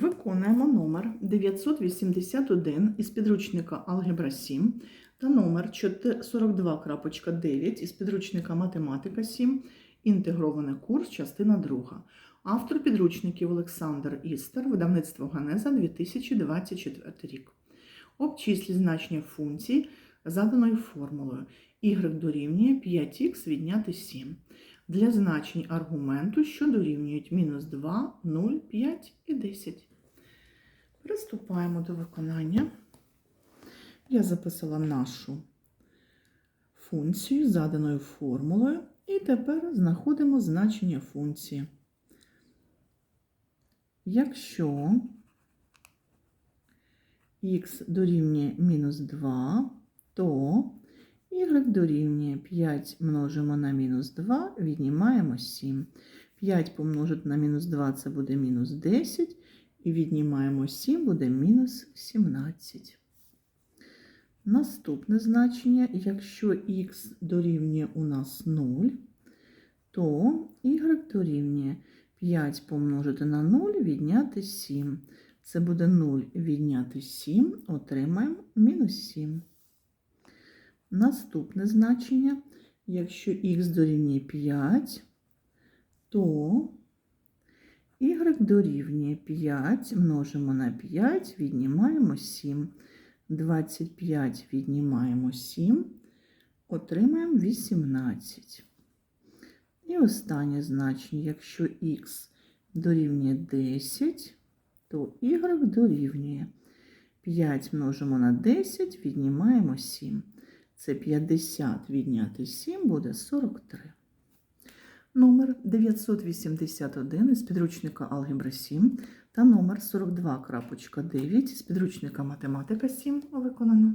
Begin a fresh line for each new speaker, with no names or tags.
Виконуємо номер 981 із підручника Алгебра 7 та номер 42.9 із підручника Математика 7. Інтегрований курс, частина 2. Автор підручників Олександр Істер, видавництво Ганеза 2024 рік. Обчислі значення функції заданою формулою y дорівнює 5х відняти 7 для значень аргументу, що дорівнюють мінус 2, 0, 5 і 10. Приступаємо до виконання. Я записала нашу функцію заданою формулою, і тепер знаходимо значення функції. Якщо х дорівнює мінус 2, то y дорівнює 5 множимо на мінус 2, віднімаємо 7. 5 помножити на мінус 2 це буде мінус 10, і віднімаємо 7 буде мінус 17. Наступне значення, якщо х дорівнює у нас 0, то y дорівнює 5 помножити на 0, відняти 7. Це буде 0 відняти 7, отримаємо мінус 7. Наступне значення, якщо х дорівнює 5, то y дорівнює 5, множимо на 5, віднімаємо 7. 25 віднімаємо 7, отримаємо 18. І останнє значення, якщо х дорівнює 10, то y дорівнює 5 множимо на 10, віднімаємо 7. Це 50 відняти 7 буде 43. Номер 981 із підручника Алгебра 7 та номер 42.9 з підручника Математика 7 виконано.